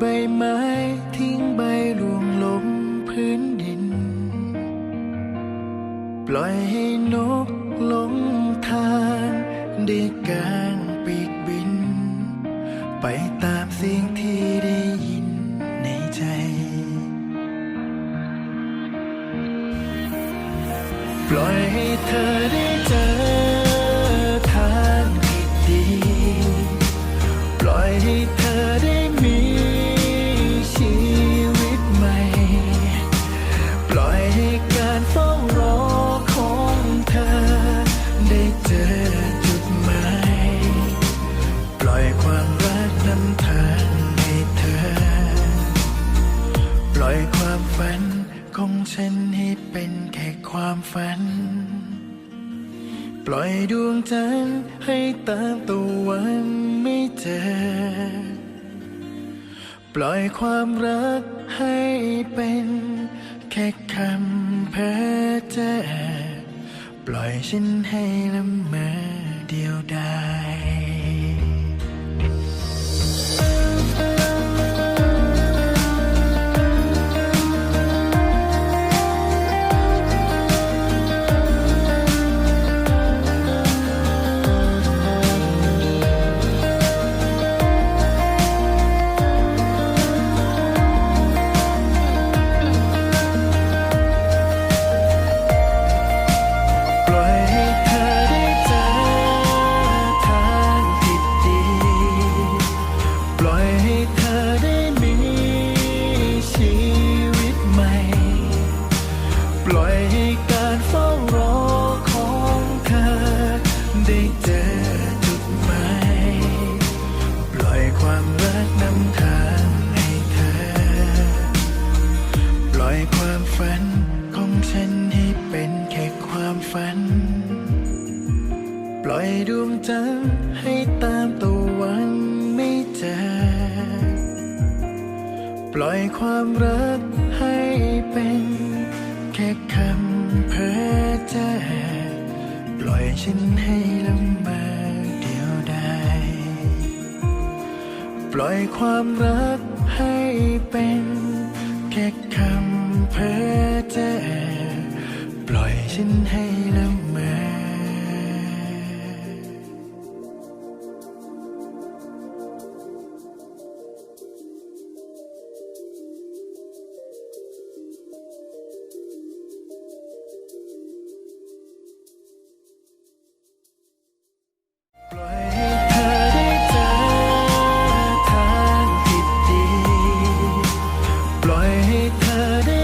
ใบไม้ทิ้งใบร่วงลงพื้นดิน ปล่อยให้นกลงทางได้กางปีกบิน ไปตามเสียงที่ได้ยินในใจ ปล่อยให้เธอได้ ความฝัน ปล่อยดวงจันทร์ให้ตามตะวันไม่เจอ ปล่อยความรักให้เป็นแค่คำเพ้อเจ้อปล่อยฉันให้ละเมอเดียวดาย จันทร์ให้ตามตะวันไม่เจอปล่อยความรักให้เป็นแค่คำเพ้อเจ้อปล่อยฉันให้ละเมอเดียวดายปล่อยความรักให้เป็นแค่คำเพ้อเจ้อปล่อยฉันให้ ให้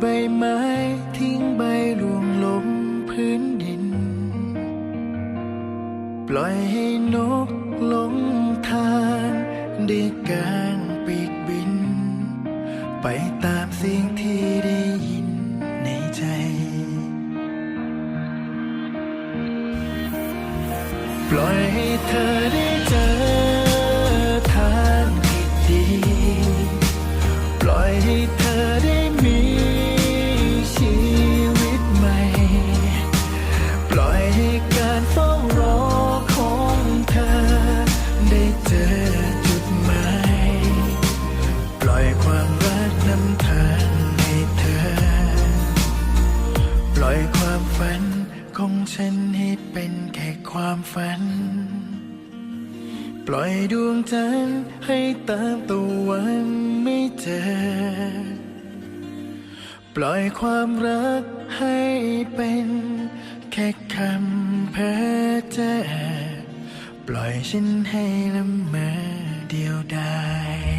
ใบไม้ทิ้งใบร่วงลงพื้นดิน ปล่อยให้นกลงทางได้กางปีกบิน ไปตามเสียงที่ได้ยินในใจปล่อยให้เธอได้เจอ ปล่อยดวงจันทร์ให้ตามตะวันไม่เจอ ปล่อยความรักให้เป็นแค่คำเพ้อเจ้อปล่อยฉันให้ละเมอเดียวดาย